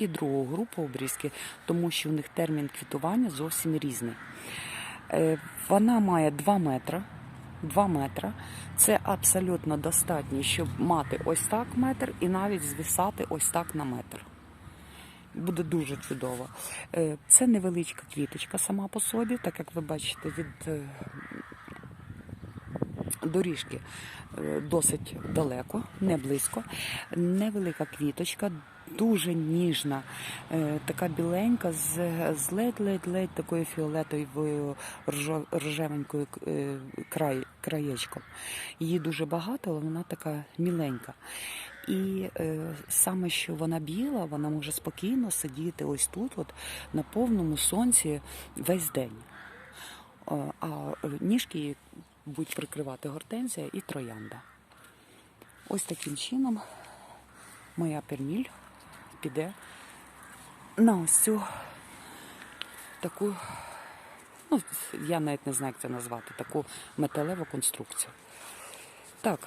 і другу групу обрізки, тому що в них термін квітування зовсім різний. Е, Вона має 2 метри. 2 метри. Це абсолютно достатньо, щоб мати ось так метр і навіть звисати ось так на метр. Буде дуже чудово. Е, Це невеличка квіточка сама по собі, так як ви бачите, від е, доріжки досить далеко, не близько. Невелика квіточка, дуже ніжна, е, така біленька, з, ледь-ледь-ледь такою фіолетовою рожевенькою е, краєчком. Її дуже багато, але вона така міленька. І е, саме що вона біла, вона може спокійно сидіти ось тут, от на повному сонці весь день. А е, ніжки її будуть прикривати гортензія і троянда. Ось таким чином моя перміль піде на ось цю таку, ну, я навіть не знаю, як це назвати, таку металеву конструкцію. Так,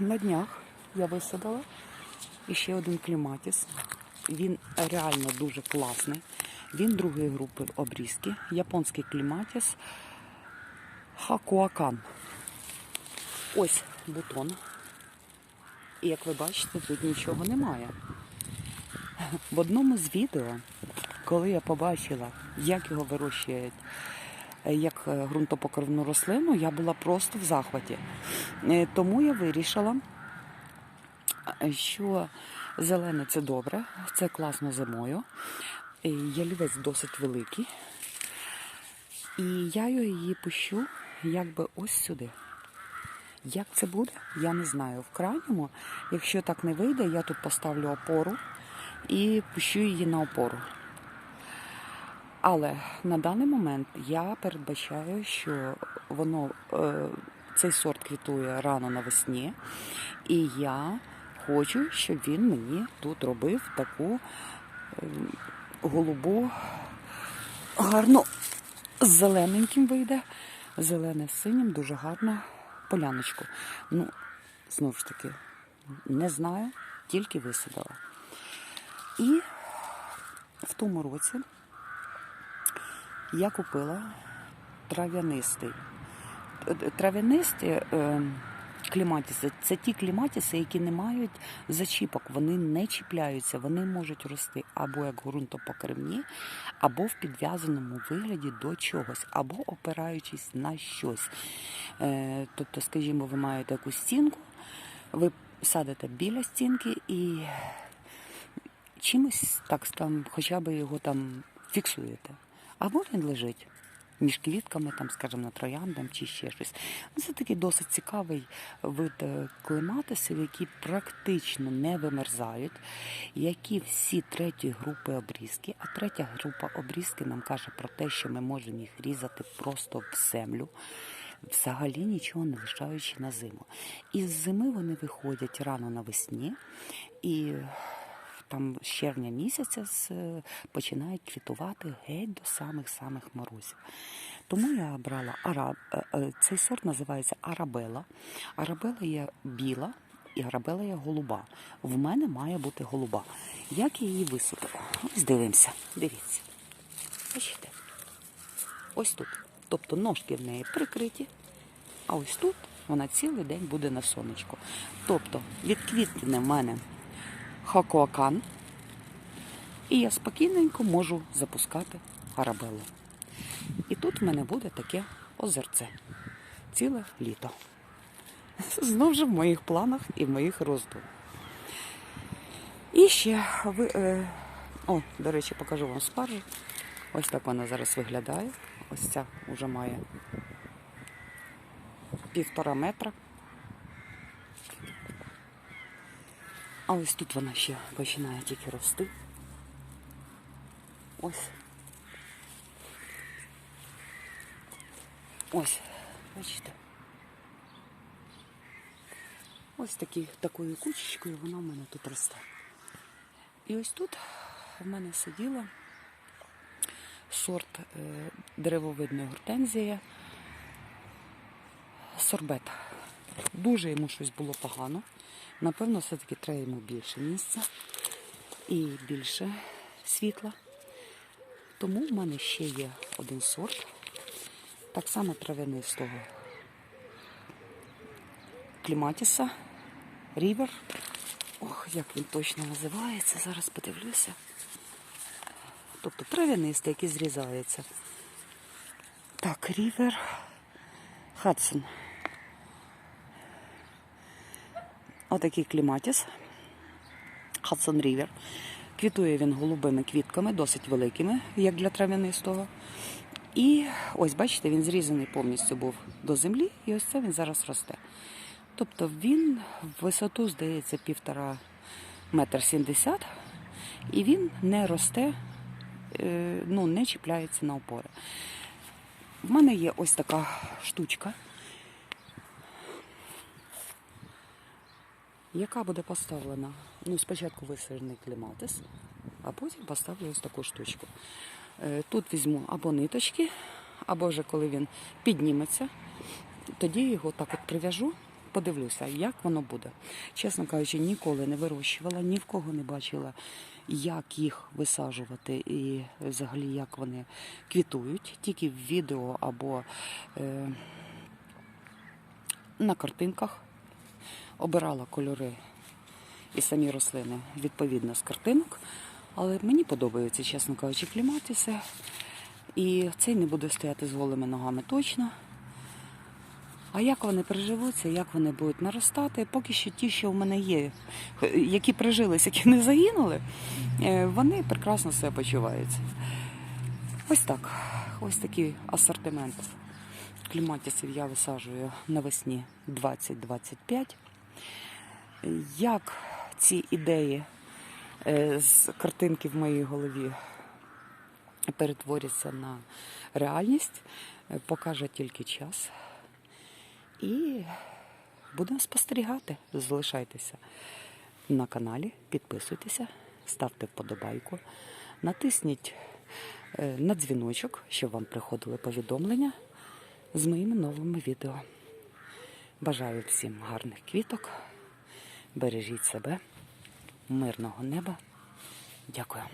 на днях я висадила іще один кліматіс. Він реально дуже класний. Він другої групи обрізки. Японський кліматіс Хакуакан. Ось бутон. І як ви бачите, тут нічого немає. В одному з відео, коли я побачила, як його вирощують е, як е, ґрунтопокривну рослину, я була просто в захваті. Е, Тому я вирішила, що зелене це добре, це класно зимою. Ялівець досить великий. І я її пущу якби ось сюди. Як це буде, я не знаю. В крайньому, якщо так не вийде, я тут поставлю опору і пущу її на опору. Але на даний момент я передбачаю, що воно е, цей сорт квітує рано навесні, і я хочу, щоб він мені тут робив таку е, голубу, гарну з зелененьким вийде, зелене з синім, дуже гарна поляночку. Ну, знову ж таки, не знаю, тільки висадила. І в тому році я купила трав'янистий. Травянистий. Трав'янисті е, кліматіси це ті кліматіси, які не мають зачіпок, вони не чіпляються, вони можуть рости або як ґрунтопокривні, або в підв'язаному вигляді до чогось, або опираючись на щось. Е, тобто, скажімо, ви маєте якусь стінку, ви садите біля стінки і чимось так там, хоча б його там фіксуєте. Або він лежить між квітками, там, скажімо, на трояндам чи ще щось. Ну, Це такий досить цікавий вид е, клематисів, які практично не вимерзають, які всі треті групи обрізки. А третя група обрізки нам каже про те, що ми можемо їх різати просто в землю. Взагалі нічого не лишаючи на зиму. І з зими вони виходять рано навесні і там з червня місяця е, починають квітувати геть до самих-самих морозів. Тому я брала ара... е, е, цей сорт називається арабела. Арабела є біла і арабела є голуба. В мене має бути голуба. Як я її висадила? Ось дивимося. Дивіться. Бачите? Ось тут. Тобто ножки в неї прикриті, а ось тут вона цілий день буде на сонечку. Тобто відквітне в мене хакуакан, і я спокійненько можу запускати арабелу. І тут в мене буде таке озерце ціле літо. Знову ж в моїх планах і в моїх роздумах. І ще ви. Е, о, до речі, покажу вам спаржу. Ось так вона зараз виглядає. Ось ця вже має півтора метра. А ось тут вона ще починає тільки рости. Ось. Ось, бачите. Ось такі, такою кучечкою вона в мене тут росте. І ось тут в мене сиділа сорт е, деревовидної гортензії сорбет. Дуже йому щось було погано. Напевно, все-таки треба йому більше місця. і більше світла. Тому в мене ще є один сорт. Так само травянистого кліматіса, рівер. Ох, як він точно називається, зараз подивлюся. Тобто трав'янистий, який зрізається. Так, рівер Хадсон. Отакий кліматіс. Хадсон Рівер. Квітує він голубими квітками, досить великими, як для трав'янистого. І ось, бачите, він зрізаний повністю був до землі, і ось це він зараз росте. Тобто він в висоту, здається, півтора метр сімдесят, і він не росте, е, ну, не чіпляється на опори. В мене є ось така штучка, яка буде поставлена. Ну, спочатку висаджений кліматис, а потім поставлю ось таку штучку. Е, Тут візьму або ниточки, або вже коли він підніметься, тоді його так от прив'яжу, подивлюся, як воно буде. Чесно кажучи, ніколи не вирощувала, ні в кого не бачила, як їх висаджувати і взагалі як вони квітують, тільки в відео або е, на картинках. Обирала кольори і самі рослини відповідно з картинок. Але мені подобаються, чесно кажучи, кліматіси. І цей не буде стояти з голими ногами точно. А як вони приживуться, як вони будуть наростати, поки що ті, що в мене є, які прижились, які не загинули, е, вони прекрасно себе почуваються. Ось так. Ось такий асортимент кліматісів я висаджую навесні 20-25. Як ці ідеї е, з картинки в моїй голові перетворяться на реальність, е, покаже тільки час. І будемо спостерігати. Залишайтеся на каналі, підписуйтеся, ставте вподобайку, натисніть е, на дзвіночок, щоб вам приходили повідомлення з моїми новими відео. Бажаю всім гарних квіток. Бережіть себе, мирного неба. Дякую.